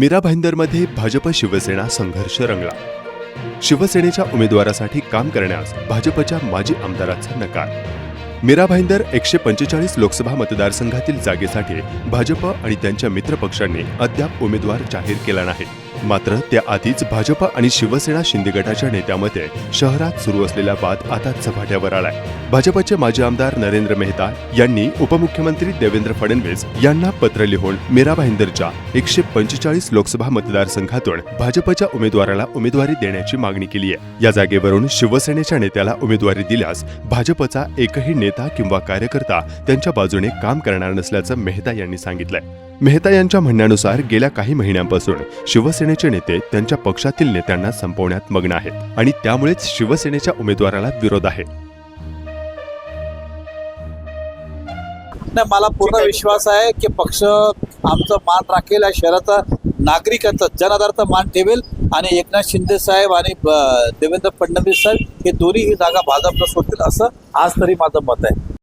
मीरा भाईंदरमध्ये भाजप शिवसेना संघर्ष रंगला. शिवसेनेच्या उमेदवारासाठी काम करण्यास भाजपच्या माजी आमदाराचा नकार. मीरा भाईंदर एकशे पंचेचाळीस लोकसभा मतदारसंघातील जागेसाठी भाजप आणि त्यांच्या मित्रपक्षांनी अद्याप उमेदवार जाहीर केला नाही. मात्र त्याआधीच भाजप आणि शिवसेना शिंदे गटाच्या नेत्यामध्ये शहरात सुरू असलेला वाद आता चव्हाट्यावर आलाय. भाजपचे माजी आमदार नरेंद्र मेहता यांनी उपमुख्यमंत्री देवेंद्र फडणवीस यांना पत्र लिहून मीरा भाईंदरच्या एकशे पंचेचाळीस लोकसभा मतदारसंघातून भाजपच्या उमेदवाराला उमेदवारी देण्याची मागणी केली आहे या जागेवरून शिवसेनेच्या नेत्याला उमेदवारी दिल्यास भाजपचा एकही नेता किंवा कार्यकर्ता त्यांच्या बाजूने काम करणार नसल्याचं मेहता यांनी सांगितलंय. मेहता यांच्या म्हणण्यानुसार गेल्या काही महिन्यांपासून शिवसेनेचे नेते त्यांच्या पक्षातील नेत्यांना संपवण्यात मग्न आहेत आणि त्यामुळेच शिवसेनेच्या उमेदवाराला विरोध आहे. मला पूर्ण विश्वास आहे की पक्ष आमचं मान राखेल या शहराचा नागरिकांचा जनाधारचा मान ठेवेल आणि एकनाथ शिंदे साहेब आणि देवेंद्र फडणवीस साहेब हे दोन्ही ही जागा भाजपला सोडतील असं आज तरी माझं मत आहे.